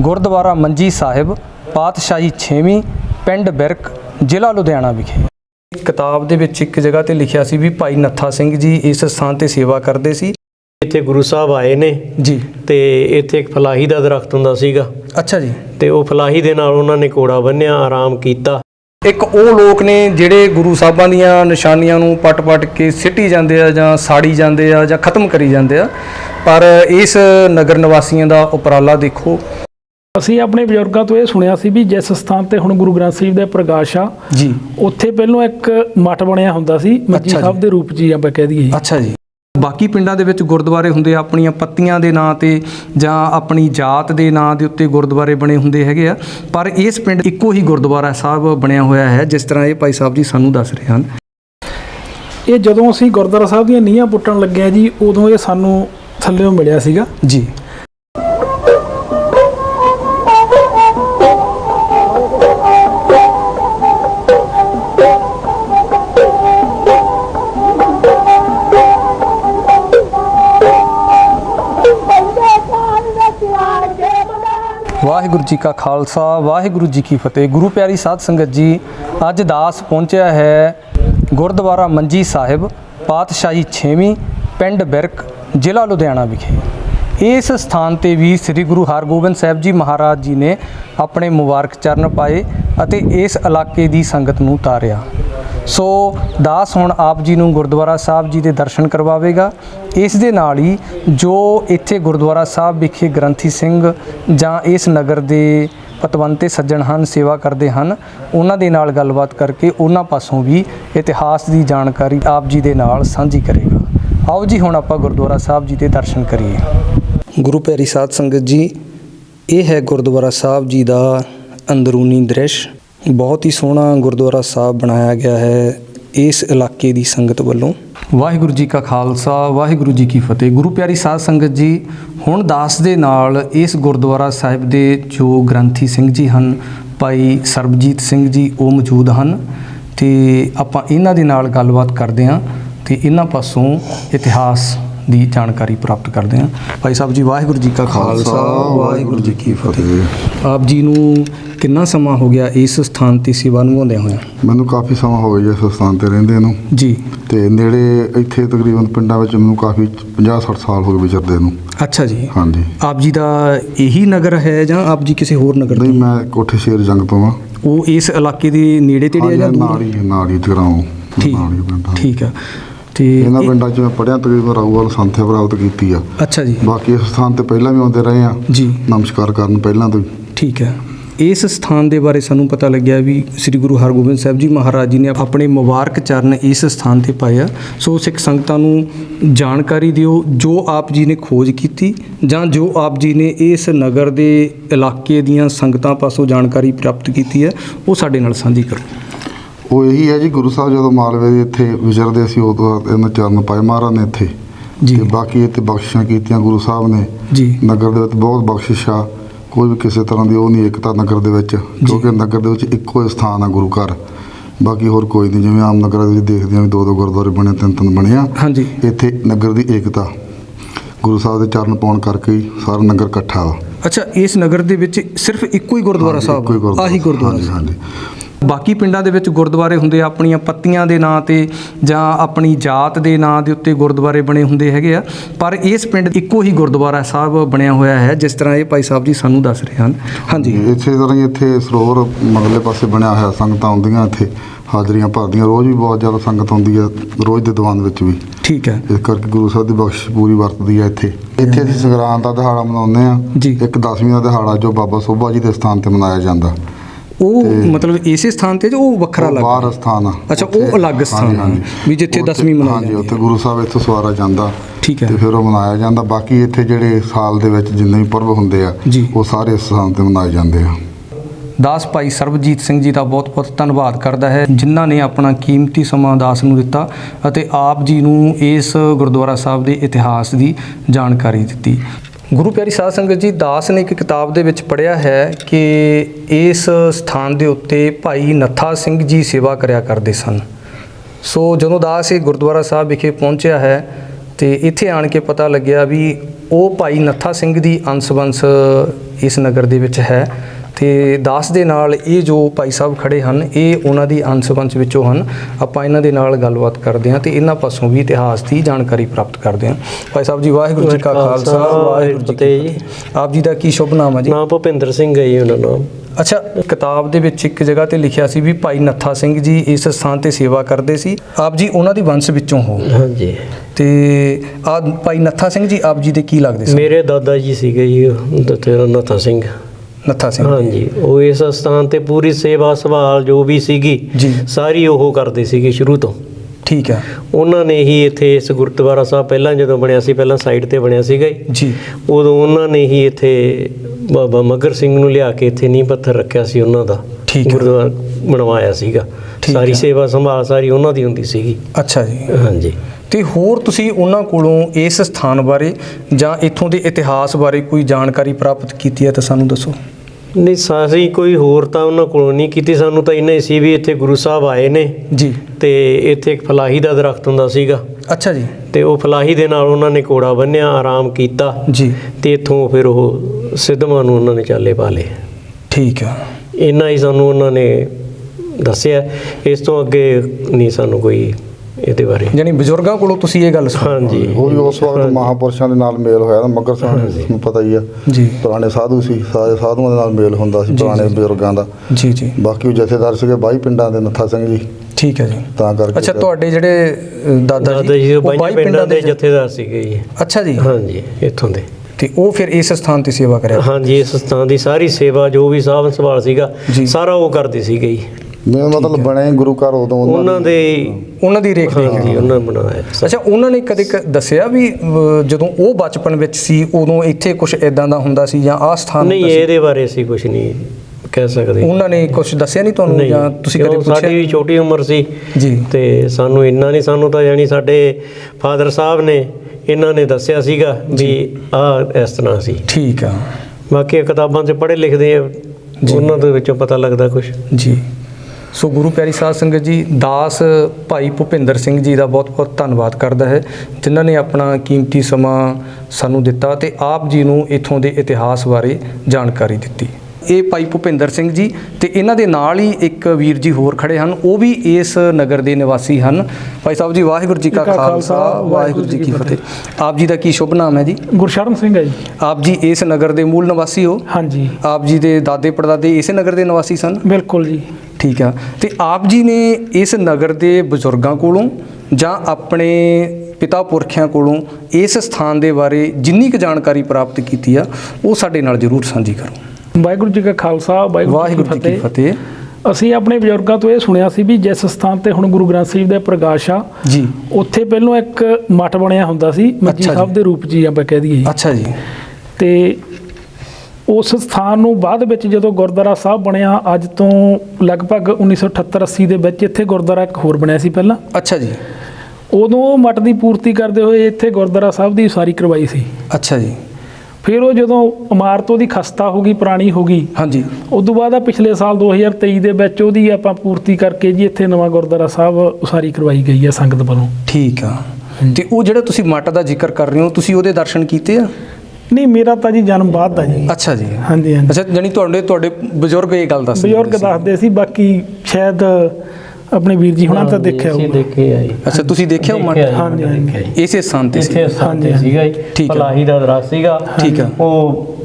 ਗੁਰਦੁਆਰਾ ਮੰਜੀ ਸਾਹਿਬ ਪਾਤਸ਼ਾਹੀ 6ਵੀਂ ਪਿੰਡ ਬਿਰਕ ਜ਼ਿਲ੍ਹਾ ਲੁਧਿਆਣਾ ਵਿਖੇ। ਕਿਤਾਬ ਦੇ ਵਿੱਚ ਇੱਕ ਜਗ੍ਹਾ ਤੇ ਲਿਖਿਆ ਸੀ ਵੀ ਭਾਈ ਨੱਥਾ ਸਿੰਘ ਜੀ ਇਸ ਸਥਾਨ ਤੇ ਸੇਵਾ ਕਰਦੇ ਸੀ। ਇੱਥੇ ਗੁਰੂ ਸਾਹਿਬ ਆਏ ਨੇ। ਜੀ। ਤੇ ਇੱਥੇ ਇੱਕ ਫਲਾਹੀ ਦਾ ਦਰਖਤ ਹੁੰਦਾ ਸੀਗਾ। ਅੱਛਾ ਜੀ। ਤੇ ਉਹ ਫਲਾਹੀ ਦੇ ਨਾਲ ਉਹਨਾਂ ਨੇ ਕੋੜਾ ਬੰਨਿਆ ਆਰਾਮ ਕੀਤਾ। ਇੱਕ ਉਹ ਲੋਕ ਨੇ ਜਿਹੜੇ ਗੁਰੂ ਸਾਹਿਬਾਂ ਦੀਆਂ ਨਿਸ਼ਾਨੀਆਂ ਨੂੰ ਪਟ-ਪਟ ਕੇ ਸਿੱਟੀ ਜਾਂਦੇ ਆ ਜਾਂ ਸਾੜੀ ਜਾਂਦੇ ਆ ਜਾਂ ਖਤਮ ਕਰੀ ਜਾਂਦੇ ਆ। ਪਰ ਇਸ ਨਗਰ ਨਿਵਾਸੀਆਂ ਦਾ ਉਪਰਾਲਾ ਦੇਖੋ ਅਸੀਂ ਆਪਣੇ ਬਜ਼ੁਰਗਾਂ ਤੋਂ ਇਹ ਸੁਣਿਆ ਸੀ ਵੀ ਜਿਸ ਸਥਾਨ ਤੇ ਹੁਣ ਗੁਰੂ ਗ੍ਰੰਥ ਸਾਹਿਬ ਦਾ ਪ੍ਰਕਾਸ਼ ਆ ਜੀ। ਉੱਥੇ ਪਹਿਲਾਂ ਇੱਕ ਮਠ ਬਣਿਆ ਹੁੰਦਾ ਸੀ ਮੱਜੀ ਜੀ। ਸਾਹਿਬ ਦੇ ਰੂਪ 'ਚ ਹੀ ਆਪਾਂ ਕਹਿ ਦਈਏ। ਅੱਛਾ ਜੀ। ਬਾਕੀ ਪਿੰਡਾਂ ਦੇ ਵਿੱਚ ਗੁਰਦੁਆਰੇ ਹੁੰਦੇ ਆ ਆਪਣੀਆਂ ਪੱਤੀਆਂ ਦੇ ਨਾਂ ਤੇ ਜਾਂ ਆਪਣੀ ਜਾਤ ਦੇ ਨਾਂ ਦੇ ਉੱਤੇ ਗੁਰਦੁਆਰੇ ਬਣੇ ਹੁੰਦੇ ਹੈਗੇ ਆ। ਪਰ ਇਸ ਪਿੰਡ ਇੱਕੋ ਹੀ ਗੁਰਦੁਆਰਾ ਸਾਹਿਬ ਬਣਿਆ ਹੋਇਆ ਹੈ ਜਿਸ ਤਰ੍ਹਾਂ ਇਹ ਭਾਈ ਸਾਹਿਬ ਜੀ ਸਾਨੂੰ ਦੱਸ ਰਹੇ ਹਨ। ਇਹ ਜਦੋਂ ਅਸੀਂ ਗੁਰਦੁਆਰਾ ਸਾਹਿਬ ਦੀਆਂ ਨੀਹਾਂ ਪੁੱਟਣ ਲੱਗਿਆ ਜੀ ਉਦੋਂ ਇਹ ਸਾਨੂੰ ਥੱਲੇੋਂ ਮਿਲਿਆ ਸੀਗਾ। ਜੀ। ਵਾਹਿਗੁਰੂ ਜੀ ਕਾ ਖਾਲਸਾ, ਵਾਹਿਗੁਰੂ ਜੀ ਕੀ ਫਤਿਹ। ਗੁਰੂ ਪਿਆਰੀ ਸਾਧ ਸੰਗਤ ਜੀ, ਅੱਜ ਦਾਸ ਪਹੁੰਚਿਆ ਹੈ ਗੁਰਦੁਆਰਾ ਮੰਜੀ ਸਾਹਿਬ, ਪਾਤਸ਼ਾਹੀ 6ਵੀਂ ਪਿੰਡ ਬਿਰਕ, ਜ਼ਿਲ੍ਹਾ ਲੁਧਿਆਣਾ ਵਿਖੇ। ਇਸ ਸਥਾਨ ਤੇ ਵੀ ਸ੍ਰੀ ਗੁਰੂ ਹਰਗੋਬਿੰਦ ਸਾਹਿਬ ਜੀ ਮਹਾਰਾਜ ਜੀ ਨੇ ਆਪਣੇ ਮੁਬਾਰਕ ਚਰਨ ਪਾਏ ਅਤੇ ਇਸ ਇਲਾਕੇ ਦੀ ਸੰਗਤ ਨੂੰ ਤਾਰਿਆ ਸੋ ਦਾਸ ਹੁਣ ਆਪ ਜੀ ਨੂੰ ਗੁਰਦੁਆਰਾ ਸਾਹਿਬ ਜੀ ਦੇ ਦਰਸ਼ਨ ਕਰਵਾਵੇਗਾ। ਇਸ ਦੇ ਨਾਲ ਹੀ ਜੋ ਇੱਥੇ ਗੁਰਦੁਆਰਾ ਸਾਹਿਬ ਵਿਖੇ ਗ੍ਰੰਥੀ ਸਿੰਘ ਜਾਂ ਇਸ ਨਗਰ ਦੇ ਪਤਵੰਤੇ ਸੱਜਣ ਹਨ, ਸੇਵਾ ਕਰਦੇ ਹਨ, ਉਹਨਾਂ ਦੇ ਨਾਲ ਗੱਲਬਾਤ ਕਰਕੇ ਉਹਨਾਂ ਪਾਸੋਂ ਵੀ ਇਤਿਹਾਸ ਦੀ ਜਾਣਕਾਰੀ ਆਪ ਜੀ ਦੇ ਨਾਲ ਸਾਂਝੀ ਕਰੇਗਾ। ਆਓ ਜੀ, ਹੁਣ ਆਪਾਂ ਗੁਰਦੁਆਰਾ ਸਾਹਿਬ ਜੀ ਦੇ ਦਰਸ਼ਨ ਕਰੀਏ। ਗੁਰੂ ਪਿਆਰੀ ਸਾਧ ਸੰਗਤ ਜੀ, ਇਹ ਹੈ ਗੁਰਦੁਆਰਾ ਸਾਹਿਬ ਜੀ ਦਾ ਅੰਦਰੂਨੀ ਦ੍ਰਿਸ਼। ਬਹੁਤ ਹੀ ਸੋਹਣਾ ਗੁਰਦੁਆਰਾ ਸਾਹਿਬ ਬਣਾਇਆ ਗਿਆ ਹੈ ਇਸ ਇਲਾਕੇ ਦੀ ਸੰਗਤ ਵੱਲੋਂ। ਵਾਹਿਗੁਰੂ ਜੀ ਕਾ ਖਾਲਸਾ ਵਾਹਿਗੁਰੂ ਜੀ ਕੀ ਫਤਿਹ। ਗੁਰੂ ਪਿਆਰੀ ਸਾਧ ਸੰਗਤ ਜੀ ਹੁਣ ਦਾਸ ਦੇ ਨਾਲ ਇਸ ਗੁਰਦੁਆਰਾ ਸਾਹਿਬ ਦੇ ਜੋ ਗ੍ਰੰਥੀ ਸਿੰਘ ਜੀ ਹਨ ਭਾਈ ਸਰਬਜੀਤ ਸਿੰਘ ਜੀ ਉਹ ਮੌਜੂਦ ਹਨ। ਤੇ ਆਪਾਂ ਇਹਨਾਂ ਦੇ ਨਾਲ ਗੱਲਬਾਤ ਕਰਦੇ ਹਾਂ ਤੇ ਇਹਨਾਂ ਪਾਸੋਂ ਇਤਿਹਾਸ ਦੀ ਜਾਣਕਾਰੀ ਪ੍ਰਾਪਤ ਕਰਦੇ ਹਾਂ। ਭਾਈ ਸਾਹਿਬ ਜੀ ਵਾਹਿਗੁਰੂ ਜੀ ਕਾ ਖਾਲਸਾ ਵਾਹਿਗੁਰੂ ਜੀ ਕੀ ਫਤਿਹ। ਆਪ ਜੀ ਨੂੰ ਕਿੰਨਾ ਸਮਾਂ ਹੋ ਗਿਆ ਇਸ ਸਥਾਨ ਤੇ ਸੇਵਾ ਨਿਭਾਉਂਦੇ ਹੋਏ ਮੈਨੂੰ ਕਾਫੀ ਸਮਾਂ ਹੋ ਗਿਆ ਇਸ ਸਥਾਨ ਤੇ ਰਹਿੰਦੇ ਨੂੰ। ਜੀ। ਤੇ ਨੇੜੇ ਇੱਥੇ ਤਕਰੀਬਨ ਪਿੰਡਾਂ ਵਿੱਚ ਮੈਨੂੰ ਕਾਫੀ 50 60 ਸਾਲ ਹੋ ਗਏ ਵਿਚਰਦੇ ਨੂੰ। ਅੱਛਾ ਜੀ। ਹਾਂਜੀ। ਆਪ ਜੀ ਦਾ ਇਹੀ ਨਗਰ ਹੈ ਜਾਂ ਆਪ ਜੀ ਕਿਸੇ ਹੋਰ ਨਗਰ ਨਹੀਂ ਤੋਂ? ਮੈਂ ਕੋਠੇ ਸ਼ੇਰ ਜੰਗ ਤੋਂ ਆ ਉਹ ਇਸ ਇਲਾਕੇ ਦੇ ਨੇੜੇ ਤੇੜੇ ਆ ਜਾਂ? ਨਾਲੀ ਠੀਕ ਨਾਲੀ ਪਿੰਡ ਹਾਂ। ਠੀਕ ਆ। ਤੇ ਇਹਨਾਂ ਇਹ- ਪਿੰਡਾਂ 'ਚ ਮੈਂ ਪੜਿਆ ਤਕਰੀਬਨ ਰਾਹੂਵਾਲ ਸੰਥਿਆ ਪ੍ਰਾਪਤ ਕੀਤੀ ਆ। ਅੱਛਾ ਜੀ। ਬਾਕੀ ਇਸ ਸਥਾਨ ਤੇ ਪਹਿਲਾਂ ਵੀ ਆਉਂਦੇ ਰਹੇ ਆ। ਜੀ। ਨਮਸਕਾਰ ਕਰਨ ਪਹਿਲਾਂ ਤੋਂ ਹੀ। ਠੀਕ ਹੈ। ਇਸ ਸਥਾਨ ਦੇ ਬਾਰੇ ਸਾਨੂੰ ਪਤਾ ਲੱਗਿਆ ਵੀ ਸ੍ਰੀ ਗੁਰੂ ਹਰਗੋਬਿੰਦ ਸਾਹਿਬ ਜੀ ਮਹਾਰਾਜ ਜੀ ਨੇ ਆਪਣੇ ਮੁਬਾਰਕ ਚਰਨ ਇਸ ਸਥਾਨ ਤੇ ਪਾਏ ਆ ਸੋ ਸਿੱਖ ਸੰਗਤਾਂ ਨੂੰ ਜਾਣਕਾਰੀ ਦਿਓ ਜੋ ਆਪ ਜੀ ਨੇ ਖੋਜ ਕੀਤੀ ਜਾਂ ਜੋ ਆਪ ਜੀ ਨੇ ਇਸ ਨਗਰ ਦੇ ਇਲਾਕੇ ਦੀਆਂ ਸੰਗਤਾਂ ਪਾਸੋਂ ਜਾਣਕਾਰੀ ਪ੍ਰਾਪਤ ਕੀਤੀ ਹੈ ਉਹ ਸਾਡੇ ਨਾਲ ਸਾਂਝੀ ਕਰੋ। ਉਹ ਇਹੀ ਹੈ ਜੀ ਗੁਰੂ ਸਾਹਿਬ ਜਦੋਂ ਮਾਲਵੇ ਦੇ ਇੱਥੇ ਵਿਚਰਦੇ ਸੀ ਉਦੋਂ ਇਹਨਾਂ ਚਰਨ ਪਾਏ ਮਹਾਰਾਜ ਨੇ ਇੱਥੇ। ਜੀ। ਤੇ ਬਾਕੀ ਇੱਥੇ ਬਖਸ਼ਿਸ਼ਾਂ ਕੀਤੀਆਂ ਗੁਰੂ ਸਾਹਿਬ ਨੇ। ਜੀ। ਨਗਰ ਦੇ ਵਿੱਚ ਬਹੁਤ ਬਖਸ਼ਿਸ਼ ਕੋਈ ਵੀ ਕਿਸੇ ਤਰ੍ਹਾਂ ਦੀ ਉਹ ਨਹੀਂ ਏਕਤਾ ਨਗਰ ਦੇ ਵਿੱਚ। ਕਿਉਂਕਿ ਨਗਰ ਦੇ ਵਿੱਚ ਇੱਕੋ ਹੀ ਸਥਾਨ ਆ ਗੁਰੂ ਘਰ। ਬਾਕੀ ਹੋਰ ਕੋਈ ਨਹੀਂ ਜਿਵੇਂ ਆਮ ਨਗਰਾਂ ਦੇ ਵਿੱਚ ਦੇਖਦੇ ਆ ਵੀ ਦੋ ਦੋ ਗੁਰਦੁਆਰੇ ਬਣੇ ਤਿੰਨ ਤਿੰਨ ਬਣੇ ਆ। ਹਾਂਜੀ। ਇੱਥੇ ਨਗਰ ਦੀ ਏਕਤਾ। ਗੁਰੂ ਸਾਹਿਬ ਦੇ ਚਰਨ ਪਾਉਣ ਕਰਕੇ ਹੀ ਸਾਰਾ ਨਗਰ ਇਕੱਠਾ ਵਾ। ਅੱਛਾ ਇਸ ਨਗਰ ਦੇ ਵਿੱਚ ਸਿਰਫ ਇੱਕੋ ਹੀ ਗੁਰਦੁਆਰਾ ਸਾਹਿਬ ਹੀ ਆ? ਆਹੀ ਗੁਰਦੁਆਰਾ ਹਾਂਜੀ ਹਾਂਜੀ। ਬਾਕੀ ਪਿੰਡਾਂ ਦੇ ਵਿੱਚ ਗੁਰਦੁਆਰੇ ਹੁੰਦੇ ਆ ਆਪਣੀਆਂ ਪੱਤੀਆਂ ਦੇ ਨਾਂ ਤੇ ਜਾਂ ਆਪਣੀ ਜਾਤ ਦੇ ਨਾਂ ਦੇ ਉੱਤੇ ਗੁਰਦੁਆਰੇ ਬਣੇ ਹੁੰਦੇ ਹੈਗੇ ਆ। ਪਰ ਇਸ ਪਿੰਡ ਇੱਕੋ ਹੀ ਗੁਰਦੁਆਰਾ ਸਾਹਿਬ ਬਣਿਆ ਹੋਇਆ ਹੈ ਜਿਸ ਤਰ੍ਹਾਂ ਇਹ ਭਾਈ ਸਾਹਿਬ ਜੀ ਸਾਨੂੰ ਦੱਸ ਰਹੇ ਹਨ। ਹਾਂਜੀ। ਇਸੇ ਤਰ੍ਹਾਂ ਹੀ ਇੱਥੇ ਸਰੋਵਰ ਮਗਲੇ ਪਾਸੇ ਬਣਿਆ ਹੋਇਆ ਸੰਗਤਾਂ ਆਉਂਦੀਆਂ ਇੱਥੇ ਹਾਜ਼ਰੀਆਂ ਭਰਦੀਆਂ। ਰੋਜ਼ ਵੀ ਬਹੁਤ ਜ਼ਿਆਦਾ ਸੰਗਤ ਆਉਂਦੀ ਹੈ ਰੋਜ਼ ਦੇ ਦੀਵਾਨ ਵਿੱਚ ਵੀ। ਠੀਕ ਹੈ। ਇਸ ਕਰਕੇ ਗੁਰੂ ਸਾਹਿਬ ਦੀ ਬਖਸ਼ਿਸ਼ ਪੂਰੀ ਵਰਤਦੀ ਹੈ ਇੱਥੇ। ਇੱਥੇ ਅਸੀਂ ਸੰਗਰਾਂਦ ਦਾ ਦਿਹਾੜਾ ਮਨਾਉਂਦੇ ਆ ਜੀ। ਇੱਕ ਦਸਵੀਂ ਦਾ ਦਿਹਾੜਾ ਜੋ ਬਾਬਾ ਸੋਭਾ ਜੀ ਦੇ ਸਥਾਨ ਤੇ ਮਨਾਇਆ ਜਾਂਦਾ। ਉਹ ਮਤਲਬ ਇਸੇ ਸਥਾਨ ਤੇ ਜੋ ਉਹ ਵੱਖਰਾ ਲੱਗ ਬਾਹਰ ਸਥਾਨ ਆ। ਅੱਛਾ, ਉਹ ਅਲੱਗ ਸਥਾਨ ਹਾਂਜੀ, ਆ, ਹਾਂਜੀ। ਵੀ ਜਿੱਥੇ ਉੱਥੇ- ਦਸਵੀਂ ਮਨਾਈ ਹਾਂਜੀ ਜਾਂਦੀ ਉੱਥੇ ਗੁਰੂ ਸਾਹਿਬ ਇੱਥੋਂ ਸਵਾਰਾ ਜਾਂਦਾ ਠੀਕ ਹੈ। ਤੇ ਫਿਰ ਉਹ ਮਨਾਇਆ ਜਾਂਦਾ। ਬਾਕੀ ਇੱਥੇ ਜਿਹੜੇ ਸਾਲ ਦੇ ਵਿੱਚ ਜਿੰਨੇ ਵੀ ਪਰਵ ਹੁੰਦੇ ਆ। ਉਹ ਸਾਰੇ ਇਸ ਸਥਾਨ ਤੇ ਮਨਾਏ ਜਾਂਦੇ ਆ। ਦਾਸ ਭਾਈ ਸਰਬਜੀਤ ਸਿੰਘ ਜੀ ਦਾ ਬਹੁਤ-ਬਹੁਤ ਧੰਨਵਾਦ ਕਰਦਾ ਹੈ ਜਿਨ੍ਹਾਂ ਨੇ ਆਪਣਾ ਕੀਮਤੀ ਸਮਾਂ ਦਾਸ ਨੂੰ ਦਿੱਤਾ ਅਤੇ ਆਪ ਜੀ ਨੂੰ ਇਸ ਗੁਰਦੁਆਰਾ ਸਾਹਿਬ ਦੇ ਇਤਿਹਾਸ ਦੀ ਜਾਣਕਾਰੀ ਦਿੱਤੀ। ਗੁਰੂ ਪਿਆਰੀ ਸਾਧ ਸੰਗਤ ਜੀ, ਦਾਸ ਨੇ ਇੱਕ ਕਿਤਾਬ ਦੇ ਵਿੱਚ ਪੜ੍ਹਿਆ ਹੈ ਕਿ ਇਸ ਸਥਾਨ ਦੇ ਉੱਤੇ ਭਾਈ ਨੱਥਾ ਸਿੰਘ ਜੀ ਸੇਵਾ ਕਰਿਆ ਕਰਦੇ ਸਨ। ਸੋ ਜਦੋਂ ਦਾਸ ਇਹ ਗੁਰਦੁਆਰਾ ਸਾਹਿਬ ਵਿਖੇ ਪਹੁੰਚਿਆ ਹੈ ਤੇ ਇੱਥੇ ਆਣ ਕੇ ਪਤਾ ਲੱਗਿਆ ਵੀ ਉਹ ਭਾਈ ਨੱਥਾ ਸਿੰਘ ਦੀ ਅੰਸ਼ਵੰਸ ਇਸ ਨਗਰ ਦੇ ਵਿੱਚ ਹੈ। ਤੇ ਦਾਸ ਦੇ ਨਾਲ ਇਹ ਜੋ ਭਾਈ ਸਾਹਿਬ ਖੜੇ ਹਨ ਇਹ ਉਹਨਾਂ ਦੀ ਅੰਸ਼-ਬੰਸ ਵਿੱਚੋਂ ਹਨ। ਆਪਾਂ ਇਹਨਾਂ ਦੇ ਨਾਲ ਗੱਲਬਾਤ ਕਰਦੇ ਹਾਂ ਤੇ ਇਹਨਾਂ ਪਾਸੋਂ ਵੀ ਇਤਿਹਾਸ ਦੀ ਜਾਣਕਾਰੀ ਪ੍ਰਾਪਤ ਕਰਦੇ ਹਾਂ। ਭਾਈ ਸਾਹਿਬ ਜੀ ਵਾਹਿਗੁਰੂ ਜੀ ਕਾ ਖਾਲਸਾ ਵਾਹਿਗੁਰੂ ਜੀ ਕੀ ਫਤਿਹ। ਆਪ ਜੀ ਦਾ ਕੀ ਸ਼ੁਭ ਨਾਮ ਹੈ ਜੀ? ਨਾਮ ਭੁਪਿੰਦਰ ਸਿੰਘ ਹੈ ਜੀ ਉਹਨਾਂ ਨਾਮ ਅੱਛਾ ਕਿਤਾਬ ਦੇ ਵਿੱਚ ਇੱਕ ਜਗ੍ਹਾ ਤੇ ਲਿਖਿਆ ਸੀ ਵੀ ਭਾਈ ਨੱਥਾ ਸਿੰਘ ਜੀ ਇਸ ਸਥਾਨ ਤੇ ਸੇਵਾ ਕਰਦੇ ਸੀ। ਆਪ ਜੀ ਉਹਨਾਂ ਦੀ ਵੰਸ਼ ਵਿੱਚੋਂ ਹੋ। ਹਾਂਜੀ। ਤੇ ਆ ਭਾਈ ਨੱਥਾ ਸਿੰਘ ਜੀ ਆਪ ਜੀ ਦੇ ਕੀ ਲੱਗਦੇ ਸੀ? ਮੇਰੇ ਦਾਦਾ ਜੀ ਸੀਗੇ ਜੀ ਦਤੇਰਾ ਨਥਾ ਸਿੰਘ। ਨੱਥਾ ਸਿੰਘ। ਹਾਂਜੀ ਉਹ ਇਸ ਸਥਾਨ ਤੇ ਪੂਰੀ ਸੇਵਾ ਸੰਭਾਲ ਜੋ ਵੀ ਸੀਗੀ ਜੀ। ਸਾਰੀ ਉਹ ਕਰਦੇ ਸੀਗੇ ਸ਼ੁਰੂ ਤੋਂ। ਠੀਕ ਹੈ। ਉਹਨਾਂ ਨੇ ਹੀ ਇੱਥੇ ਇਸ ਗੁਰਦੁਆਰਾ ਸਾਹਿਬ ਪਹਿਲਾਂ ਜਦੋਂ ਬਣਿਆ ਸੀ ਪਹਿਲਾਂ ਸਾਈਡ ਤੇ ਬਣਿਆ ਸੀਗਾ ਜੀ। ਜੀ। ਉਦੋਂ ਉਹਨਾਂ ਨੇ ਹੀ ਇੱਥੇ ਬਾਬਾ ਮਗਰ ਸਿੰਘ ਨੂੰ ਲਿਆ ਕੇ ਇੱਥੇ ਨੀਂਹ ਪੱਥਰ ਰੱਖਿਆ ਸੀ ਉਹਨਾਂ ਦਾ। ਠੀਕ ਹੈ। ਗੁਰਦੁਆਰਾ ਬਣਵਾਇਆ ਸੀਗਾ। ਠੀਕ ਸਾਰੀ ਹੈ। ਸੇਵਾ ਸੰਭਾਲ ਸਾਰੀ ਉਹਨਾਂ ਦੀ ਹੁੰਦੀ ਸੀਗੀ। ਅੱਛਾ ਜੀ। ਹਾਂਜੀ। ਤੇ ਹੋਰ ਤੁਸੀਂ ਉਹਨਾਂ ਕੋਲੋਂ ਇਸ ਸਥਾਨ ਬਾਰੇ ਜਾਂ ਇੱਥੋਂ ਦੇ ਇਤਿਹਾਸ ਬਾਰੇ ਕੋਈ ਜਾਣਕਾਰੀ ਪ੍ਰਾਪਤ ਕੀਤੀ ਹੈ ਤਾਂ ਸਾਨੂੰ ਦੱਸੋ। ਨਹੀਂ ਸਾਰੀ ਕੋਈ ਹੋਰ ਤਾਂ ਉਹਨਾਂ ਕੋਲੋਂ ਨਹੀਂ ਕੀਤੀ। ਸਾਨੂੰ ਤਾਂ ਇੰਨਾ ਹੀ ਸੀ ਵੀ ਇੱਥੇ ਗੁਰੂ ਸਾਹਿਬ ਆਏ ਨੇ ਜੀ। ਤੇ ਇੱਥੇ ਇੱਕ ਫਲਾਹੀ ਦਾ ਦਰਖਤ ਹੁੰਦਾ ਸੀਗਾ। ਅੱਛਾ ਜੀ। ਤੇ ਉਹ ਫਲਾਹੀ ਦੇ ਨਾਲ ਉਹਨਾਂ ਨੇ ਕੋੜਾ ਬੰਨਿਆ ਆਰਾਮ ਕੀਤਾ ਜੀ। ਤੇ ਇੱਥੋਂ ਫਿਰ ਉਹ ਸਿੱਧਵਾਂ ਨੂੰ ਉਹਨਾਂ ਨੇ ਚਾਲੇ ਪਾ ਲਏ। ਠੀਕ ਹੈ ਇੰਨਾ ਹੀ ਸਾਨੂੰ ਉਹਨਾਂ ਨੇ ਦੱਸਿਆ। ਇਸ ਤੋਂ ਅੱਗੇ ਨਹੀਂ ਸਾਨੂੰ ਕੋਈ ਇਹਦੇ ਬਾਰੇ। ਯਾਨੀ ਬਜ਼ੁਰਗਾਂ ਕੋਲੋਂ ਤੁਸੀਂ ਇਹ ਗੱਲ ਸੁਣੀ। ਹਾਂਜੀ। ਉਹ ਵੀ ਉਸ ਵਕਤ ਮਹਾਪੁਰਸ਼ਾਂ ਦੇ ਨਾਲ ਮੇਲ ਹੋਇਆ ਨਾ ਮੱਗਰ ਸਾਹਿਬ ਨੂੰ ਪਤਾ ਹੀ ਆ ਜੀ। ਪੁਰਾਣੇ ਸਾਧੂ ਸੀ ਸਾਰੇ ਸਾਧੂਆਂ ਦੇ ਨਾਲ ਮੇਲ ਹੁੰਦਾ ਸੀ ਪੁਰਾਣੇ ਬਜ਼ੁਰਗਾਂ ਦਾ। ਜੀ ਜੀ। ਬਾਕੀ ਉਹ ਜਥੇਦਾਰ ਸੀਗੇ ਬਾਈ ਪਿੰਡਾਂ ਦੇ ਨੱਥਾ ਸਿੰਘ ਜੀ। ਠੀਕ ਹੈ ਜੀ। ਤਾਂ ਕਰਕੇ ਅੱਛਾ ਤੁਹਾਡੇ ਜਿਹੜੇ ਦਾਦਾ ਦਾਦਾ ਜੀ ਉਹ ਬਾਈ ਪਿੰਡਾਂ ਦੇ ਜਥੇਦਾਰ ਸੀਗੇ ਜੀ। ਅੱਛਾ ਜੀ। ਹਾਂਜੀ ਇੱਥੋਂ ਦੇ। ਤੇ ਉਹ ਫਿਰ ਇਸ ਸਥਾਨ ਤੇ ਸੇਵਾ ਕਰਿਆ? ਹਾਂਜੀ ਇਸ ਸਥਾਨ ਦੀ ਸਾਰੀ ਸੇਵਾ ਜੋ ਵੀ ਸਾਂਭ ਸੰਭਾਲ ਸੀਗਾ। ਸਾਰਾ ਉਹ ਕਰਦੇ ਸੀਗੇ ਜੀ। ਮੇਰਾ ਮਤਲਬ ਬਣੇ ਗੁਰੂ ਘਰ ਉਦੋਂ ਉਹਨਾਂ ਦੇ ਉਹਨਾਂ ਦੀ ਰੇਖ ਦੇਖ ਹਾਂਜੀ ਉਹਨਾਂ ਨੇ ਬਣਾਇਆ। ਅੱਛਾ ਉਹਨਾਂ ਨੇ ਕਦੇ ਕ- ਦੱਸਿਆ ਵੀ ਜਦੋਂ ਉਹ ਬਚਪਨ ਵਿੱਚ ਸੀ ਉਦੋਂ ਇੱਥੇ ਕੁਝ ਇਦਾਂ ਦਾ ਹੁੰਦਾ ਸੀ ਜਾਂ ਆਹ ਸਥਾਨ ਨਹੀਂ ਹੁੰਦਾ ਸੀ? ਇਹਦੇ ਬਾਰੇ ਅਸੀਂ ਕੁਝ ਨਹੀਂ ਕਹਿ ਸਕਦੇ। ਉਹਨਾਂ ਨੇ ਕੁਝ ਦੱਸਿਆ ਨਹੀਂ ਤੁਹਾਨੂੰ ਨਹੀਂ। ਜਾਂ ਤੁਸੀਂ ਕਦੇ ਕਿਉਂ ਪੁੱਛਿਆ? ਸਾਡੀ ਵੀ ਛੋਟੀ ਉਮਰ ਸੀ ਜੀ। ਤੇ ਸਾਨੂੰ ਇੰਨਾ ਨਹੀਂ ਸਾਨੂੰ ਤਾਂ ਯਾਨੀ ਸਾਡੇ ਫਾਦਰ ਸਾਹਿਬ ਨੇ ਇਹਨਾਂ ਨੇ ਦੱਸਿਆ ਸੀਗਾ ਵੀ ਆਹ ਇਸ ਤਰ੍ਹਾਂ ਸੀ। ਠੀਕ ਆ। ਬਾਕੀ ਇਹ ਕਿਤਾਬਾਂ 'ਚ ਪੜ੍ਹੇ ਲਿਖਦੇ ਆ ਉਹਨਾਂ ਦੇ ਵਿੱਚੋਂ ਪਤਾ ਲੱਗਦਾ ਕੁਝ ਜੀ। ਸੋ ਗੁਰੂ ਪਿਆਰੀ ਸਾਧ ਸੰਗਤ ਜੀ ਦਾਸ ਭਾਈ ਭੁਪਿੰਦਰ ਸਿੰਘ ਜੀ ਦਾ ਬਹੁਤ-ਬਹੁਤ ਧੰਨਵਾਦ ਕਰਦਾ ਹੈ ਜਿਨ੍ਹਾਂ ਨੇ ਆਪਣਾ ਕੀਮਤੀ ਸਮਾਂ ਸਾਨੂੰ ਦਿੱਤਾ ਤੇ ਆਪ ਜੀ ਨੂੰ ਇਥੋਂ ਦੇ ਇਤਿਹਾਸ ਬਾਰੇ ਜਾਣਕਾਰੀ ਦਿੱਤੀ। ਇਹ ਭਾਈ ਭੁਪਿੰਦਰ ਸਿੰਘ ਜੀ ਤੇ ਇਹਨਾਂ ਦੇ ਨਾਲ ਹੀ ਇੱਕ ਵੀਰ ਜੀ ਹੋਰ ਖੜੇ ਹਨ ਉਹ ਵੀ ਇਸ ਨਗਰ ਦੇ ਨਿਵਾਸੀ ਹਨ। ਭਾਈ ਸਾਹਿਬ ਜੀ ਵਾਹਿਗੁਰੂ ਜੀ ਕਾ ਖਾਲਸਾ ਵਾਹਿਗੁਰੂ ਜੀ ਕੀ ਫਤਿਹ। ਆਪ ਜੀ ਦਾ ਕੀ ਸ਼ੁਭ ਨਾਮ ਹੈ ਜੀ? ਗੁਰਸ਼ਰਨ ਸਿੰਘ ਹੈ ਜੀ। ਆਪ ਜੀ ਇਸ ਨਗਰ ਦੇ ਮੂਲ ਨਿਵਾਸੀ ਹੋ? ਹਾਂਜੀ। ਆਪ ਜੀ ਦੇ ਦਾਦੇ ਪੜਦਾਦੇ ਇਸੇ ਨਗਰ ਦੇ ਨਿਵਾਸੀ ਸਨ? ਬਿਲਕੁਲ ਜੀ। ਠੀਕ ਆ। ਤੇ ਆਪ ਜੀ ਨੇ ਇਸ ਨਗਰ ਦੇ ਬਜ਼ੁਰਗਾਂ ਕੋਲੋਂ ਜਾਂ ਆਪਣੇ ਪਿਤਾ ਪੁਰਖਿਆਂ ਕੋਲੋਂ ਇਸ ਸਥਾਨ ਦੇ ਬਾਰੇ ਜਿੰਨੀ ਕੁ ਜਾਣਕਾਰੀ ਪ੍ਰਾਪਤ ਕੀਤੀ ਆ ਉਹ ਸਾਡੇ ਨਾਲ ਜਰੂਰ ਸਾਂਝੀ ਕਰੋ। ਵਾਹਿਗੁਰੂ ਜੀ ਕਾ ਖਾਲਸਾ ਵਾਹਿਗੁਰੂ ਜੀ ਕੀ ਫਤਿਹ। ਅਸੀਂ ਆਪਣੇ ਬਜ਼ੁਰਗਾਂ ਤੋਂ ਇਹ ਸੁਣਿਆ ਸੀ ਵੀ ਜਿਸ ਸਥਾਨ ਤੇ ਹੁਣ ਗੁਰੂ ਗ੍ਰੰਥ ਸਾਹਿਬ ਦਾ ਪ੍ਰਕਾਸ਼ ਆ ਜੀ। ਉੱਥੇ ਪਹਿਲਾਂ ਇੱਕ ਮਠ ਬਣਿਆ ਹੁੰਦਾ ਸੀ ਮੱਜੀ ਜੀ। ਸਾਹਿਬ ਦੇ ਰੂਪ ਹੀ ਆਪਾਂ ਕਹਿ ਦਈਏ ਅੱਛਾ ਜੀ। ਤੇ ਉਸ ਸਥਾਨ ਨੂੰ ਬਾਅਦ ਵਿੱਚ ਜਦੋਂ ਗੁਰਦੁਆਰਾ ਸਾਹਿਬ ਬਣਿਆ ਅੱਜ ਤੋਂ ਲਗਭਗ 1978-80 ਦੇ ਵਿੱਚ ਇੱਥੇ ਗੁਰਦੁਆਰਾ ਇੱਕ ਹੋਰ ਬਣਿਆ ਸੀ ਪਹਿਲਾਂ। ਅੱਛਾ ਜੀ। ਉਦੋਂ ਉਹ ਮਠ ਦੀ ਪੂਰਤੀ ਕਰਦੇ ਹੋਏ ਇੱਥੇ ਗੁਰਦੁਆਰਾ ਸਾਹਿਬ ਦੀ ਉਸਾਰੀ ਕਰਵਾਈ ਸੀ। ਅੱਛਾ ਜੀ। ਫਿਰ ਉਹ ਜਦੋਂ ਇਮਾਰਤ ਉਹਦੀ ਖਸਤਾ ਹੋ ਗਈ ਪੁਰਾਣੀ ਹੋ ਗਈ ਹਾਂਜੀ। ਉਸ ਤੋਂ ਬਾਅਦ ਆ ਪਿਛਲੇ ਸਾਲ 2023 ਦੇ ਵਿੱਚ ਉਹਦੀ ਆਪਾਂ ਪੂਰਤੀ ਕਰਕੇ ਜੀ ਇੱਥੇ ਨਵਾਂ ਗੁਰਦੁਆਰਾ ਸਾਹਿਬ ਉਸਾਰੀ ਕਰਵਾਈ ਗਈ ਹੈ ਸੰਗਤ ਵੱਲੋਂ। ਠੀਕ ਆ। ਤੇ ਉਹ ਜਿਹੜਾ ਤੁਸੀਂ ਮੱਟ ਦਾ ਜ਼ਿਕਰ ਕਰ ਰਹੇ ਹੋ ਤੁਸੀਂ ਉਹਦੇ ਦਰਸ਼ਨ ਕੀਤੇ ਆ? ਨਹੀਂ ਮੇਰਾ ਤਾਂ ਜੀ ਜਨਮ ਬਾਅਦ ਦਾ ਜੀ। ਅੱਛਾ ਜੀ। ਹਾਂਜੀ ਹਾਂਜੀ। ਅੱਛਾ ਜਾਨੀ ਤੁਹਾਡੇ ਤੁਹਾਡੇ ਬਜ਼ੁਰਗ ਇਹ ਗੱਲ ਦੱਸ ਬਜ਼ੁਰਗ ਦੱਸਦੇ ਸੀ ਬਾਕੀ ਸ਼ਾਇਦ ਆਪਣੇ ਵੀਰ ਜੀ ਹੁਣਾਂ ਤਾਂ ਦੇਖਿਆ ਹੋਊਗਾ। ਦੇਖੇ ਆ ਜੀ। ਅੱਛਾ ਤੁਸੀਂ ਦੇਖਿਆ ਦੇਖਿਆ ਜੀ, ਹਾਂਜੀ। ਇਸੇ ਸਥਾਨ ਤੇ ਸੀ। ਹਾਂਜੀ, ਸੀਗਾ ਜੀ। ਹੈ। ਪਲਾਹੀ ਦਾ ਦਰਖਤ ਸੀਗਾ। ਠੀਕ ਹੈ। ਉਹ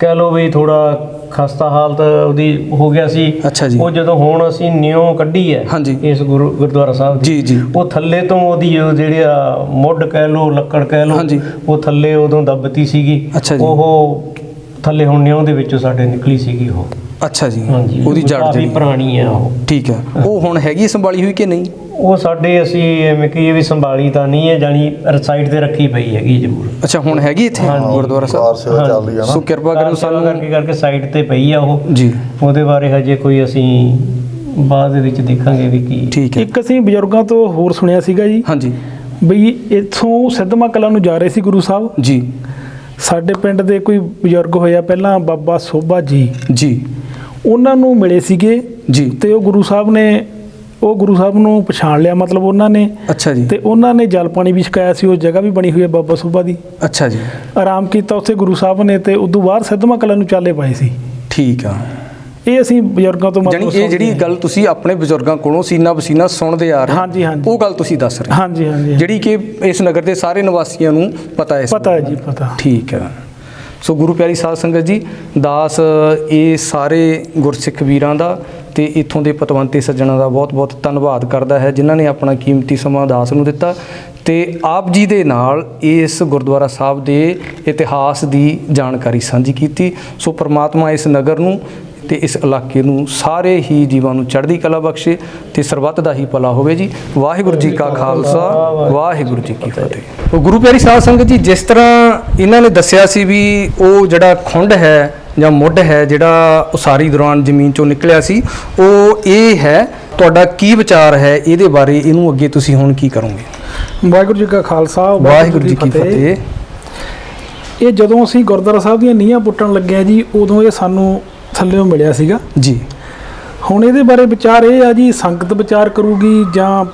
ਕਹਿ ਲੋ ਵੀ ਥੋੜਾ ਖਸਤਾ ਹਾਲਤ ਉਹਦੀ ਹੋ ਗਿਆ ਸੀ ਅੱਛਾ ਜੀ। ਉਹ ਜਦੋਂ ਹੁਣ ਅਸੀਂ ਨਿਉ ਕੱਢੀ ਹੈ ਹਾਂਜੀ। ਇਸ ਗੁਰੂ ਗੁਰਦੁਆਰਾ ਸਾਹਿਬ ਦੀ ਜੀ, ਜੀ। ਉਹ ਥੱਲੇ ਤੋਂ ਉਹਦੀ ਉਹ ਜਿਹੜੀ ਆ ਮੁੱਢ ਕਹਿ ਲੋ ਲੱਕੜ ਕਹਿ ਲੋ ਹਾਂਜੀ। ਉਹ ਥੱਲੇ ਉਦੋਂ ਦੱਬਤੀ ਸੀਗੀ ਅੱਛਾ ਜੀ। ਉਹ ਥੱਲੇ ਹੁਣ ਨਿਉ ਦੇ ਵਿੱਚੋਂ ਸਾਡੇ ਨਿਕਲੀ ਸੀਗੀ ਉਹ ਅੱਛਾ ਜੀ ਹਾਂਜੀ ਉਹਦੀ ਜੜ ਕਾਫੀ ਜਿਹੜੀ ਪੁਰਾਣੀ ਹੈ ਉਹ ਠੀਕ ਹੈ ਉਹ ਹੁਣ ਹੈਗੀ ਸੰਭਾਲੀ ਹੋਈ ਕਿ ਨਹੀਂ ਉਹ ਸਾਡੇ ਅਸੀਂ ਐਵੇਂ ਕਿ ਵੀ ਸੰਭਾਲੀ ਤਾਂ ਨਹੀਂ ਹੈ ਜਾਨੀ ਸਾਈਡ ਤੇ ਰੱਖੀ ਪਈ ਹੈਗੀ ਜ਼ਰੂਰ। ਅੱਛਾ ਹੁਣ ਹੈਗੀ ਇੱਥੇ। ਗੁਰਦੁਆਰਾ ਕਾਰ ਸਾਹਿਬ ਸੇਵਾ ਚੱਲ ਰਹੀ ਆ ਸੋ ਨਾ ਕਿਰਪਾ ਕਰੋ ਸਾਨੂੰ ਸਾਨੂੰ ਕਰਕੇ ਕਰਕੇ ਸਾਈਡ ਤੇ ਪਈ ਆ ਉਹ। ਜੀ। ਉਹਦੇ ਬਾਰੇ ਹਜੇ ਕੋਈ ਅਸੀਂ ਬਾਅਦ ਦੇ ਵਿੱਚ ਦੇਖਾਂਗੇ ਵੀ ਕੀ। ਠੀਕ ਹੈ। ਇੱਕ ਅਸੀਂ ਬਜ਼ੁਰਗਾਂ ਤੋਂ ਹੋਰ ਸੁਣਿਆ ਸੀਗਾ ਜੀ। ਹਾਂਜੀ। ਬਈ ਇੱਥੋਂ ਸਿੱਧਮਾ ਕਲਾਂ ਨੂੰ ਜਾ ਰਹੇ ਸੀ ਗੁਰੂ ਸਾਹਿਬ। ਜੀ। ਸਾਡੇ ਪਿੰਡ ਦੇ ਕੋਈ ਬਜ਼ੁਰਗ ਹੋਇਆ ਪਹਿਲਾਂ ਬਾਬਾ ਸੋਭਾ ਜੀ। ਜੀ। ਉਹਨਾਂ ਨੂੰ ਮਿਲੇ ਸੀਗੇ ਜੀ। ਤੇ ਉਹ ਗੁਰੂ ਸਾਹਿਬ ਨੇ ਉਹ ਗੁਰੂ ਸਾਹਿਬ ਨੂੰ ਪਛਾਣ ਲਿਆ ਮਤਲਬ ਉਹਨਾਂ ਨੇ। ਅੱਛਾ ਜੀ। ਤੇ ਉਹਨਾਂ ਨੇ ਜਲ ਪਾਣੀ ਵੀ ਛਕਾਇਆ ਸੀ ਉਹ ਜਗ੍ਹਾ ਵੀ ਬਣੀ ਹੋਈ ਹੈ ਬਾਬਾ ਸੁਭਾ ਦੀ। ਅੱਛਾ ਜੀ। ਆਰਾਮ ਕੀਤਾ ਉੱਥੇ ਗੁਰੂ ਸਾਹਿਬ ਨੇ ਤੇ ਉਦੋਂ ਬਾਅਦ ਸਿੱਧਵਾਂ ਕਲਾਂ ਨੂੰ ਚਾਲੇ ਪਾਏ ਸੀ। ਠੀਕ ਆ। ਇਹ ਅਸੀਂ ਬਜ਼ੁਰਗਾਂ ਤੋਂ ਮਤਲਬ ਇਹ ਜਿਹੜੀ ਗੱਲ ਤੁਸੀਂ ਆਪਣੇ ਬਜ਼ੁਰਗਾਂ ਕੋਲੋਂ ਸੀਨਾ ਬਸੀਨਾ ਸੁਣਦੇ ਆ ਰਹੇ ਹਾਂਜੀ, ਹਾਂਜੀ। ਉਹ ਗੱਲ ਤੁਸੀਂ ਦੱਸ ਰਹੇ। ਹਾਂਜੀ ਹਾਂਜੀ ਜਿਹੜੀ ਕਿ ਇਸ ਨਗਰ ਦੇ ਸਾਰੇ ਨਿਵਾਸੀਆਂ ਨੂੰ ਪਤਾ ਹੈ ਪਤਾ ਹੈ। ਜੀ ਪਤਾ। ਠੀਕ ਹੈ ਸੋ ਗੁਰੂ ਪਿਆਰੀ ਸਾਧ ਸੰਗਤ ਜੀ ਦਾਸ ਇਹ ਸਾਰੇ ਗੁਰਸਿੱਖ ਵੀਰਾਂ ਦਾ ਤੇ ਇਥੋਂ ਦੇ ਪਤਵੰਤੇ ਸੱਜਣਾ ਦਾ ਬਹੁਤ-ਬਹੁਤ ਧੰਨਵਾਦ ਕਰਦਾ ਹੈ, ਜਿਨ੍ਹਾਂ ਨੇ ਆਪਣਾ ਕੀਮਤੀ ਸਮਾਂ ਦਾਸ ਨੂੰ ਦਿੱਤਾ। ਤੇ ਆਪ ਜੀ ਦੇ ਨਾਲ ਇਸ ਗੁਰਦੁਆਰਾ ਸਾਹਿਬ ਦੇ ਇਤਿਹਾਸ ਦੀ ਜਾਣਕਾਰੀ ਸਾਂਝੀ ਕੀਤੀ। ਸੋ ਪ੍ਰਮਾਤਮਾ ਇਸ ਨਗਰ ਨੂੰ ਤੇ ਇਸ ਇਲਾਕੇ ਨੂੰ ਸਾਰੇ ਹੀ ਜੀਵਾਂ ਨੂੰ ਚੜ੍ਹਦੀ ਕਲਾ ਬਖਸ਼ੇ ਤੇ ਸਰਬੱਤ ਦਾ ਹੀ ਭਲਾ ਹੋਵੇ ਜੀ। ਵਾਹਿਗੁਰੂ ਜੀ ਕਾ ਖਾਲਸਾ ਵਾਹਿਗੁਰੂ ਜੀ ਕੀ ਫਤਿਹ। ਉਹ ਗੁਰੂ ਪਿਆਰੀ ਸਾਧ ਸੰਗਤ ਜੀ ਜਿਸ ਤਰ੍ਹਾਂ ਇਹਨਾਂ ਨੇ ਦੱਸਿਆ ਸੀ ਵੀ ਉਹ ਜਿਹੜਾ ਖੁੰਡ ਹੈ ਜਾਂ ਮੁੱਢ ਹੈ ਜਿਹੜਾ ਉਸਾਰੀ ਦੌਰਾਨ ਜ਼ਮੀਨ ਚੋਂ ਨਿਕਲਿਆ ਸੀ ਉਹ ਇਹ ਹੈ ਤੁਹਾਡਾ ਕੀ ਵਿਚਾਰ ਹੈ? ਇਹਦੇ ਬਾਰੇ ਇਹਨੂੰ ਅੱਗੇ ਤੁਸੀਂ ਹੁਣ ਕੀ ਕਰੋਗੇ? ਵਾਹਿਗੁਰੂ ਜੀ ਕਾ ਖਾਲਸਾ ਵਾਹਿਗੁਰੂ ਜੀ ਕੀ ਫਤਿਹ। ਇਹ ਜਦੋਂ ਅਸੀਂ ਗੁਰਦੁਆਰਾ ਸਾਹਿਬ ਦੀਆਂ ਨੀਹਾਂ ਪੁੱਟਣ ਲੱਗੇ ਆ ਜੀ ਉਦੋਂ ਇਹ ਸਾਨੂੰ ਥੱਲੇੋਂ ਮਿਲਿਆ ਸੀਗਾ? ਜੀ। ਹੁਣ ਇਹਦੇ ਬਾਰੇ ਵਿਚਾਰ ਇਹ ਆ ਜੀ ਸੰਗਤ ਵਿਚਾਰ ਕਰੂਗੀ ਜਾਂ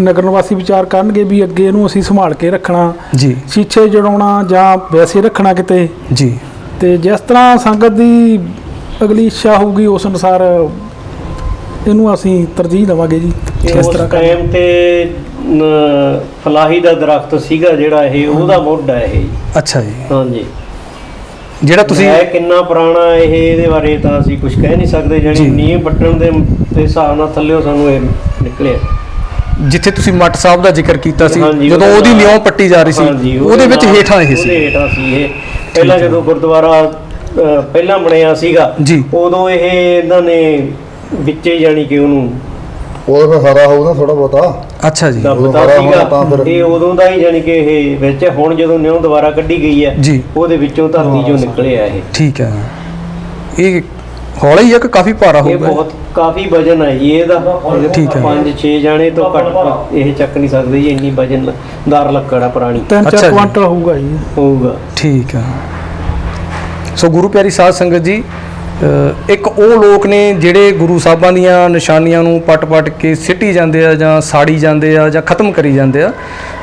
ਨਗਰ ਨਿਵਾਸੀ ਵਿਚਾਰ ਕਰਨਗੇ ਵੀ ਅੱਗੇ ਇਹਨੂੰ ਅਸੀਂ ਸੰਭਾਲ ਕੇ ਰੱਖਣਾ ਜੀ। ਸ਼ੀਸ਼ੇ ਜੜਾਉਣਾ ਜਾਂ ਵੈਸੇ ਰੱਖਣਾ ਕਿਤੇ। ਜੀ। ਤੇ ਜਿਸ ਤਰ੍ਹਾਂ ਸੰਗਤ ਦੀ ਅਗਲੀ ਇੱਛਾ ਹੋਊਗੀ ਉਸ ਅਨੁਸਾਰ ਇਹਨੂੰ ਅਸੀਂ ਤਰਜੀਹ ਦੇਵਾਂਗੇ ਜੀ। ਇਸ ਤਰ੍ਹਾਂ। ਟਾਈਮ ਤੇ ਫਲਾਹੀ ਦਾ ਦਰਖਤ ਸੀਗਾ ਜਿਹੜਾ ਇਹ ਉਹਦਾ ਮੁੱਢ ਹੈ ਇਹ। ਅੱਛਾ ਜੀ। ਹਾਂਜੀ। ਜਿਹੜਾ ਤੁਸੀਂ ਹੈ ਕਿੰਨਾ ਪੁਰਾਣਾ ਇਹ ਇਹਦੇ ਬਾਰੇ ਤਾਂ ਅਸੀਂ ਕੁਝ ਕਹਿ ਨਹੀਂ ਸਕਦੇ। ਜਿਹੜੀ ਨੀਂਹ ਪੱਟਣ ਦੇ ਦੇ ਹਿਸਾਬ ਨਾਲ ਥੱਲੇੋਂ ਸਾਨੂੰ ਇਹ ਨਿਕਲਿਆ ਜਿੱਥੇ ਤੁਸੀਂ ਮੱਟ ਸਾਹਿਬ ਦਾ ਜ਼ਿਕਰ ਕੀਤਾ ਸੀ ਜਦੋਂ ਉਹਦੇ ਉਹਦੀ ਨਿਉ ਪੱਟੀ ਜਾ ਰਹੀ ਸੀ ਉਹਦੇ ਵਿੱਚ ਹੇਠਾਂ ਇਹ ਉਹਦੇ ਸੀ ਹੇਠਾਂ ਸੀ ਇਹ ਪਹਿਲਾਂ ਜਦੋਂ ਗੁਰਦੁਆਰਾ ਪਹਿਲਾਂ ਬਣਿਆ ਸੀਗਾ। ਉਦੋਂ ਇਹ ਇਹਨਾਂ ਨੇ ਵਿੱਚੇ ਜਾਣੀ ਕਿ ਉਹਨੂੰ ਉਹ ਫਿਰ ਹਰਾ ਹੋਊ ਨਾ ਥੋੜਾ ਬਹੁਤਾ। ਅੱਛਾ ਜੀ। ਦੱਬਤਾ ਹਰਾ ਹੋਣਾ ਸੀਗਾ ਤਾਂ ਫਿਰ- ਇਹ ਉਦੋਂ ਦਾ ਹੀ ਜਾਣੀ ਕਿ ਇਹ ਵਿੱਚ ਹੁਣ ਜਦੋਂ ਨਿਉ ਦੁਬਾਰਾ ਕੱਢੀ ਗਈ ਹੈ ਜੀ। ਉਹਦੇ ਵਿੱਚੋਂ ਧਰਤੀ ਚੋਂ ਨਿਕਲਿਆ ਇਹ। ਠੀਕ ਹੈ। ਇਹ ਹੌਲਾ ਹੀ ਆ ਕਿ ਕਾਫੀ ਭਾਰਾ ਇਹ ਹੋਊਗਾ? ਬਹੁਤ ਕਾਫੀ ਵਜਨ ਹੈ ਜੀ ਇਹਦਾ ਠੀਕ ਹੈ। 5-6 ਜਾਣੇ ਤੋਂ ਘੱਟ ਇਹ ਚੱਕ ਨਹੀਂ ਸਕਦੇ ਜੀ ਇੰਨੀ ਵਜਨਦਾਰ ਲੱਕੜ ਆ ਪੁਰਾਣੀ। ਤਿੰਨ ਅੱਛਾ ਚਾਰ ਜੀ। ਕੁਆਂਟਲ ਹੋਊਗਾ ਜੀ। ਹੋਊਗਾ। ਠੀਕ ਹੈ। ਸੋ ਗੁਰੂ ਪਿਆਰੀ ਸਾਧ ਸੰਗਤ ਜੀ ਇੱਕ ਉਹ ਲੋਕ ਨੇ ਜਿਹੜੇ ਗੁਰੂ ਸਾਹਿਬਾਂ ਦੀਆਂ ਨਿਸ਼ਾਨੀਆਂ ਨੂੰ ਪਟ-ਪਟ ਕੇ ਸਿੱਟੀ ਜਾਂਦੇ ਆ ਜਾਂ ਸਾੜੀ ਜਾਂਦੇ ਆ ਜਾਂ ਖਤਮ ਕਰੀ ਜਾਂਦੇ ਆ।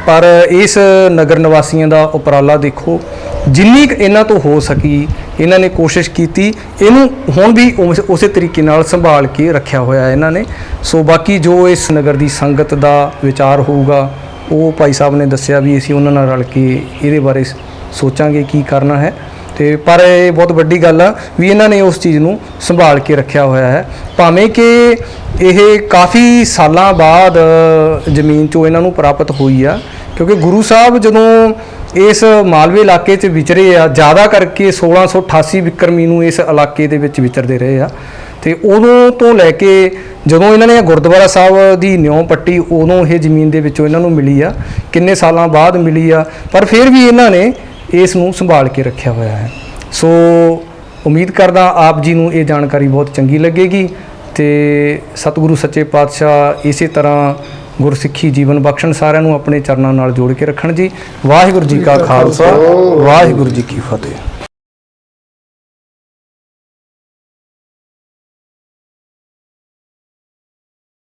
ਪਰ ਇਸ ਨਗਰ ਨਿਵਾਸੀਆਂ ਦਾ ਉਪਰਾਲਾ ਦੇਖੋ, ਜਿੰਨੀ ਕੁ ਇਹਨਾਂ ਤੋਂ ਹੋ ਸਕੀ ਇਹਨਾਂ ਨੇ ਕੋਸ਼ਿਸ਼ ਕੀਤੀ, ਇਹਨੂੰ ਹੁਣ ਵੀ ਉਸੇ ਤਰੀਕੇ ਨਾਲ ਸੰਭਾਲ ਕੇ ਰੱਖਿਆ ਹੋਇਆ ਇਹਨਾਂ ਨੇ। ਸੋ ਬਾਕੀ ਜੋ ਇਸ ਨਗਰ ਦੀ ਸੰਗਤ ਦਾ ਵਿਚਾਰ ਹੋਊਗਾ, ਉਹ ਭਾਈ ਸਾਹਿਬ ਨੇ ਦੱਸਿਆ ਵੀ ਅਸੀਂ ਉਹਨਾਂ ਨਾਲ ਰਲ ਕੇ ਇਹਦੇ ਬਾਰੇ ਸੋਚਾਂਗੇ ਕੀ ਕਰਨਾ ਹੈ। ਤੇ ਪਰ ਇਹ ਬਹੁਤ ਵੱਡੀ ਗੱਲ ਆ ਵੀ ਇਹਨਾਂ ਨੇ ਉਸ ਚੀਜ਼ ਨੂੰ ਸੰਭਾਲ ਕੇ ਰੱਖਿਆ ਹੋਇਆ ਹੈ। ਭਾਵੇਂ ਕਿ ਇਹ ਕਾਫੀ ਸਾਲਾਂ ਬਾਅਦ ਜ਼ਮੀਨ ਚੋਂ ਇਹਨਾਂ ਨੂੰ ਪ੍ਰਾਪਤ ਹੋਈ ਆ, ਕਿਉਂਕਿ ਗੁਰੂ ਸਾਹਿਬ ਜਦੋਂ ਇਸ ਮਾਲਵੇ ਇਲਾਕੇ 'ਚ ਵਿਚਰੇ ਆ, ਜ਼ਿਆਦਾ ਕਰਕੇ 1688 ਵਿਕਰਮੀ ਨੂੰ ਇਸ ਇਲਾਕੇ ਦੇ ਵਿੱਚ ਵਿਚਰਦੇ ਰਹੇ ਆ, ਤੇ ਉਦੋਂ ਤੋਂ ਲੈ ਕੇ ਜਦੋਂ ਇਹਨਾਂ ਨੇ ਗੁਰਦੁਆਰਾ ਸਾਹਿਬ ਦੀ ਨਿਉ ਪੱਟੀ, ਉਦੋਂ ਇਹ ਜ਼ਮੀਨ ਦੇ ਵਿੱਚੋਂ ਇਹਨਾਂ ਨੂੰ ਮਿਲੀ ਆ, ਕਿੰਨੇ ਸਾਲਾਂ ਬਾਅਦ ਮਿਲੀ ਆ, ਪਰ ਫਿਰ ਵੀ ਇਹਨਾਂ ਨੇ ਇਸ ਨੂੰ ਸੰਭਾਲ ਕੇ ਰੱਖਿਆ ਹੋਇਆ ਹੈ। ਸੋ ਉਮੀਦ ਕਰਦਾ ਆਪ ਜੀ ਨੂੰ ਇਹ ਜਾਣਕਾਰੀ ਬਹੁਤ ਚੰਗੀ ਲੱਗੇਗੀ ਤੇ ਸਤਿਗੁਰੂ ਸੱਚੇ ਪਾਤਸ਼ਾਹ ਇਸੇ ਤਰ੍ਹਾਂ ਗੁਰਸਿੱਖੀ ਜੀਵਨ ਬਖਸ਼ਣ ਸਾਰਿਆਂ ਨੂੰ ਆਪਣੇ ਚਰਨਾਂ ਨਾਲ ਜੋੜ ਕੇ ਰੱਖਣ ਜੀ। ਵਾਹਿਗੁਰੂ ਜੀ ਕਾ ਖਾਲਸਾ। ਵਾਹਿਗੁਰੂ ਜੀ ਕੀ ਫਤਿਹ।